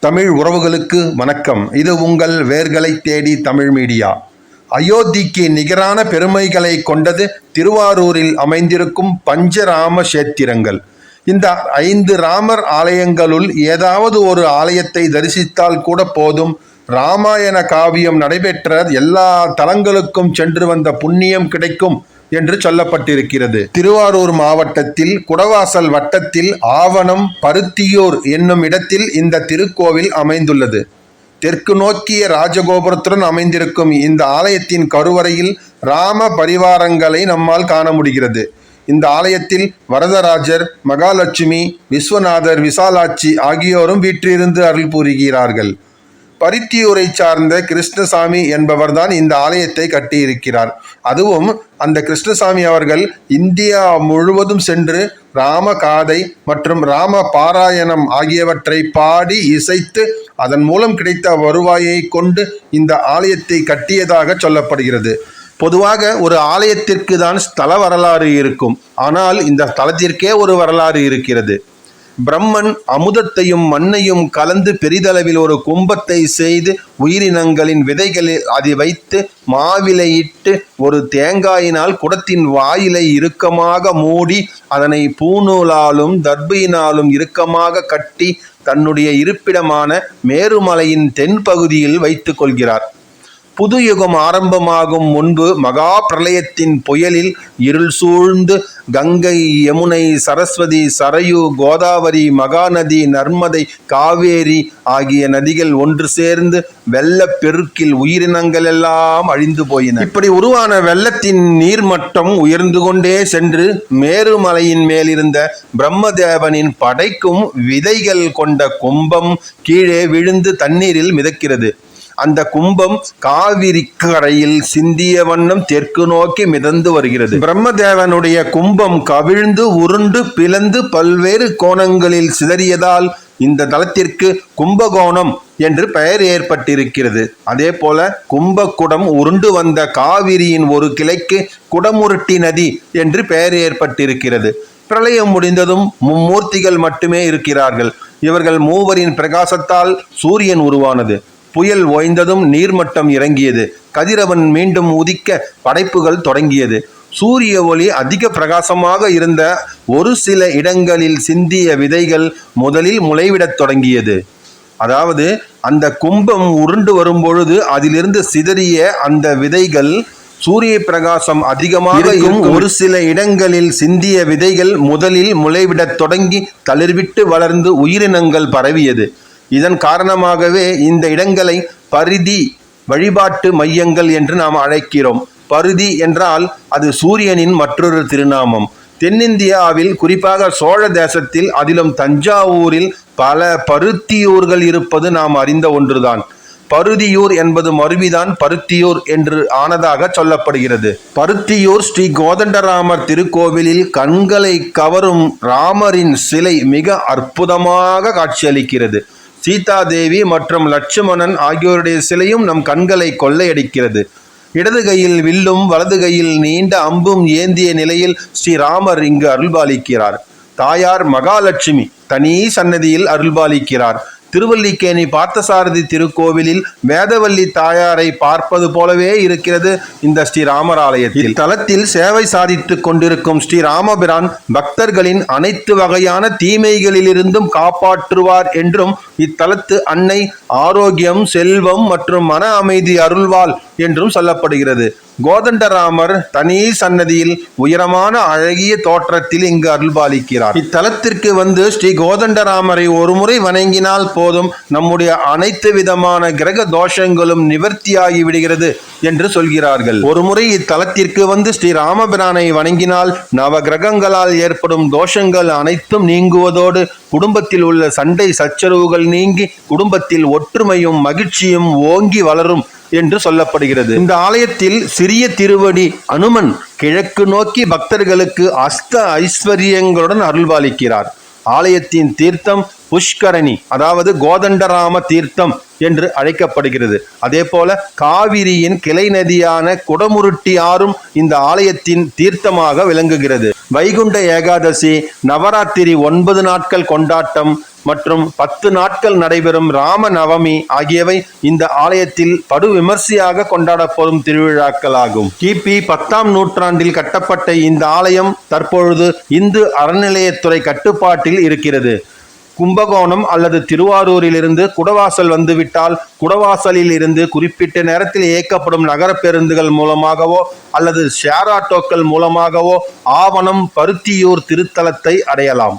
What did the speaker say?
தமிழ் உறவுகளுக்கு வணக்கம். இது உங்கள் வேர்களை தேடி தமிழ் மீடியா. அயோத்திக்கு நிகரான பெருமைகளை கொண்டது திருவாரூரில் அமைந்திருக்கும் பஞ்சராம சேத்திரங்கள் இந்த ஐந்து ராமர் ஆலயங்களுள் ஏதாவது ஒரு ஆலயத்தை தரிசித்தால் கூட போதும். ராமாயண காவியம் நடைபெற்ற எல்லா தலங்களுக்கும் சென்று வந்த புண்ணியம் கிடைக்கும் என்று சொல்லப்பட்டிருக்கிறது. திருவாரூர் மாவட்டத்தில் குடவாசல் வட்டத்தில் ஆவணம் பருத்தியூர் என்னும் இடத்தில் இந்த திருக்கோவில் அமைந்துள்ளது. தெற்கு நோக்கிய ராஜகோபுரத்துடன் அமைந்திருக்கும் இந்த ஆலயத்தின் கருவறையில் ராம பரிவாரங்களை நம்மால் காண முடிகிறது. இந்த ஆலயத்தில் வரதராஜர் மகாலட்சுமி விஸ்வநாதர் விசாலாட்சி ஆகியோரும் வீற்றிருந்து அருள் புரிகிறார்கள். பருத்தியூரை சார்ந்த கிருஷ்ணசாமி என்பவர்தான் இந்த ஆலயத்தை கட்டியிருக்கிறார். அதுவும் அந்த கிருஷ்ணசாமி அவர்கள் இந்தியா முழுவதும் சென்று ராம காதை மற்றும் ராம பாராயணம் ஆகியவற்றை பாடி இசைத்து அதன் மூலம் கிடைத்த வருவாயை கொண்டு இந்த ஆலயத்தை கட்டியதாக சொல்லப்படுகிறது. பொதுவாக ஒரு ஆலயத்திற்கு தான் ஸ்தல வரலாறு இருக்கும். ஆனால் இந்த ஸ்தலத்திற்கே ஒரு வரலாறு இருக்கிறது. பிரம்மன் அமுதத்தையும் மண்ணையும் கலந்து பெரிதளவில் ஒரு கும்பத்தை செய்து உயிரினங்களின் விதைகளில் அதை வைத்து மாவிலையிட்டு ஒரு தேங்காயினால் குடத்தின் வாயிலை இறுக்கமாக மூடி அதனை பூநூலாலும் தர்பையினாலும் இறுக்கமாக கட்டி தன்னுடைய இருப்பிடமான மேருமலையின் தென்பகுதியில் வைத்துக் கொள்கிறார். புது யுகம் ஆரம்பமாகும் முன்பு மகா பிரளயத்தின் புயலில் இருள் சூழ்ந்து கங்கை யமுனை சரஸ்வதி சரயு கோதாவரி மகாநதி நர்மதை காவேரி ஆகிய நதிகள் ஒன்று சேர்ந்து வெள்ளப் பெருக்கில் உயிரினங்கள் எல்லாம் அழிந்து போயின. இப்படி உருவான வெள்ளத்தின் நீர்மட்டம் உயர்ந்து கொண்டே சென்று மேருமலையின் மேலிருந்த பிரம்மதேவனின் படைக்கும் விதைகள் கொண்ட கும்பம் கீழே விழுந்து தண்ணீரில் மிதக்கிறது. அந்த கும்பம் காவிரி கரையில் சிந்திய வண்ணம் தெற்கு நோக்கி மிதந்து வருகிறது. பிரம்மதேவனுடைய கும்பம் கவிழ்ந்து உருண்டு பிளந்து பல்வேறு கோணங்களில் சிதறியதால் இந்த தலத்திற்கு கும்பகோணம் என்று பெயர் ஏற்பட்டிருக்கிறது. அதே போல கும்பகுடம் உருண்டு வந்த காவிரியின் ஒரு கிளைக்கு குடமுருட்டி நதி என்று பெயர் ஏற்பட்டிருக்கிறது. பிரளயம் முடிந்ததும் மும்மூர்த்திகள் மட்டுமே இருக்கிறார்கள். இவர்கள் மூவரின் பிரகாசத்தால் சூரியன் உருவானது. புயல் ஓய்ந்ததும் நீர்மட்டம் இறங்கியது. கதிரவன் மீண்டும் உதிக்க படைப்புகள் தொடங்கியது. சூரிய ஒளி அதிக பிரகாசமாக இருந்த ஒரு சில இடங்களில் சிந்திய விதைகள் முதலில் முளைவிடத் தொடங்கியது. அதாவது அந்த கும்பம் உருண்டு வரும்பொழுது அதிலிருந்து சிதறிய அந்த விதைகள் சூரிய பிரகாசம் அதிகமாக இருக்கும். ஒரு சில இடங்களில் சிந்திய விதைகள் முதலில் முளைவிடத் தொடங்கி தளிர்விட்டு வளர்ந்து உயிரினங்கள் பரவியது. இதன் காரணமாகவே இந்த இடங்களை பரிதி வழிபாட்டு மையங்கள் என்று நாம் அழைக்கிறோம். பருதி என்றால் அது சூரியனின் மற்றொரு திருநாமம். தென்னிந்தியாவில் குறிப்பாக சோழ தேசத்தில் அதிலும் தஞ்சாவூரில் பல பருத்தியூர்கள் இருப்பது நாம் அறிந்த ஒன்றுதான். பருதியூர் என்பது மருவிதான் பருத்தியூர் என்று ஆனதாக சொல்லப்படுகிறது. பருத்தியூர் ஸ்ரீ கோதண்டராமர் திருக்கோவிலில் கண்களை கவரும் ராமரின் சிலை மிக அற்புதமாக காட்சியளிக்கிறது. சீதாதேவி மற்றும் லட்சுமணன் ஆகியோருடைய சிலையும் நம் கண்களை கொள்ளையடிக்கிறது. இடது கையில் வில்லும் வலது கையில் நீண்ட அம்பும் ஏந்திய நிலையில் ஸ்ரீராமர் இங்கு அருள்பாலிக்கிறார். தாயார் மகாலட்சுமி தனி சன்னதியில் அருள்பாலிக்கிறார். திருவல்லிக்கேணி பார்த்தசாரதி திருக்கோவிலில் வேதவல்லி தாயாரை பார்ப்பது போலவே இருக்கிறது இந்த ஸ்ரீராமராலயத்தில். தலத்தில் சேவை சாதித்து கொண்டிருக்கும் ஸ்ரீராமபிரான் பக்தர்களின் அனைத்து வகையான தீமைகளிலிருந்தும் காப்பாற்றுவார் என்றும் இத்தலத்து அன்னை ஆரோக்கியம் செல்வம் மற்றும் மன அமைதி அருள்வாள் என்றும் சொல்லப்படுகிறது. கோதண்டராமர் தனி சன்னதியில் உயரமான அழகிய தோற்றத்தில் இங்கு அருள்பாலிக்கிறார். இத்தலத்திற்கு வந்து ஸ்ரீ கோதண்டராமரை ஒருமுறை வணங்கினால் போதும் நம்முடைய அனைத்து விதமான கிரக தோஷங்களும் நிவர்த்தியாகி விடுகிறது என்று சொல்கிறார்கள். ஒருமுறை இத்தலத்திற்கு வந்து ஸ்ரீ ராமபிரானை வணங்கினால் நவ கிரகங்களால் ஏற்படும் தோஷங்கள் அனைத்தும் நீங்குவதோடு குடும்பத்தில் உள்ள சண்டை சச்சரவுகள் நீங்கி குடும்பத்தில் ஒற்றுமையும் மகிழ்ச்சியும் ஓங்கி வளரும் என்று சொல்லப்படுகிறது. இந்த ஆலயத்தில் சிறிய திருவடி அனுமன் கிழக்கு நோக்கி பக்தர்களுக்கு அஸ்த ஐஸ்வர்யங்களுடன் அருள்பாலிக்கிறார் ஆலயத்தின் தீர்த்தம் புஷ்கரணி அதாவது கோதண்டராம தீர்த்தம் என்று அழைக்கப்படுகிறது. அதே போல காவிரியின் கிளை நதியான குடமுருட்டி ஆறும் இந்த ஆலயத்தின் தீர்த்தமாக விளங்குகிறது. வைகுண்ட ஏகாதசி நவராத்திரி ஒன்பது நாட்கள் கொண்டாட்டம் மற்றும் பத்து நாட்கள் நடைபெறும் ராம நவமி ஆகியவை இந்த ஆலயத்தில் படு விமர்சையாக கொண்டாடப்படும் திருவிழாக்களாகும். கிபி பத்தாம் நூற்றாண்டில் கட்டப்பட்ட இந்த ஆலயம் தற்பொழுது இந்து அறநிலையத்துறை கட்டுப்பாட்டில் இருக்கிறது. கும்பகோணம் அல்லது திருவாரூரிலிருந்து குடவாசல் வந்துவிட்டால் குடவாசலில் இருந்து குறிப்பிட்ட நேரத்தில் இயக்கப்படும் நகர பேருந்துகள் மூலமாகவோ அல்லது ஷேர் ஆட்டோக்கள் மூலமாகவோ ஆவணம் பருத்தியூர் திருத்தலத்தை அடையலாம்.